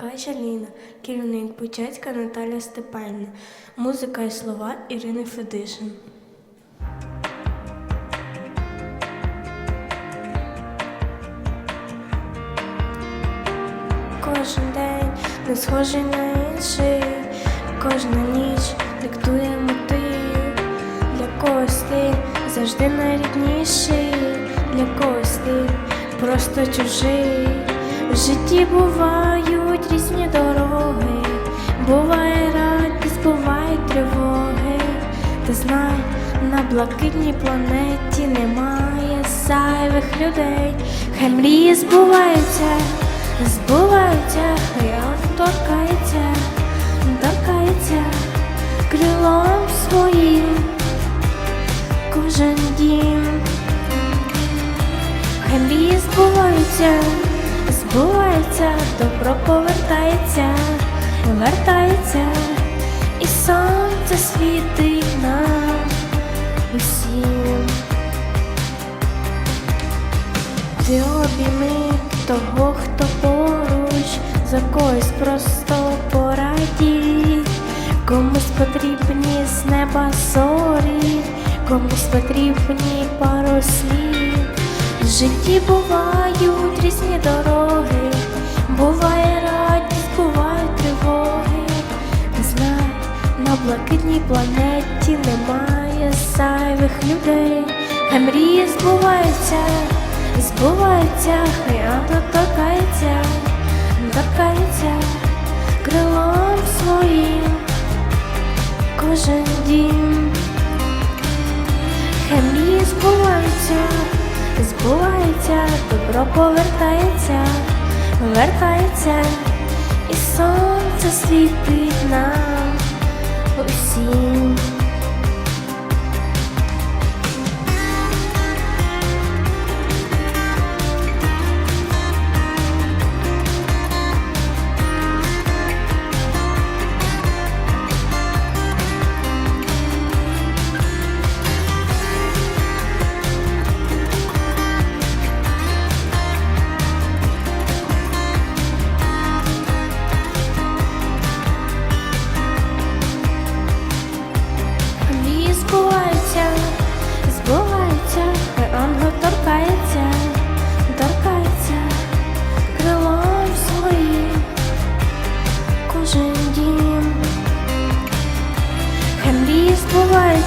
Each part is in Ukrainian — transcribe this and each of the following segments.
Ткач Аліна, керівник Бучацька Наталя Степанівна, музика і слова Ірини Федишин. Кожен день не схожий на інший, кожна ніч диктує мотив. Для когось ти завжди найрідніший, для когось ти просто чужий. В житті бувають різні дороги, буває радість, бувають тривоги. Ти знай, на блакитній планеті немає зайвих людей, хай мрії збуваються, збуваються, хай торкається, торкається крилом своїм кожен дім. Хай мрії збуваються, збуваються, добро повертається, вертається, і сонце світить нам усім. Ти обійми того, хто поруч, за когось просто порадій, комусь потрібні з неба зорі, комусь потрібні пару. Житті бувають різні дороги, буває радість, бувають тривоги. Знай, на блакитній планеті немає зайвих людей, хай мрії збуваються, збуваються, хай ангел торкається, торкається крилом своїм. Кожен збувається, добро повертається, вертається, і сонце світить нам усім.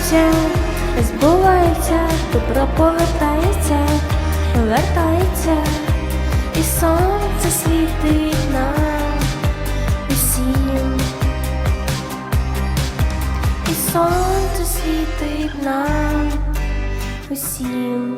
Збуваються, збувається, добро повертається, вертається, і сонце світить нам усім. І сонце світить нам усім.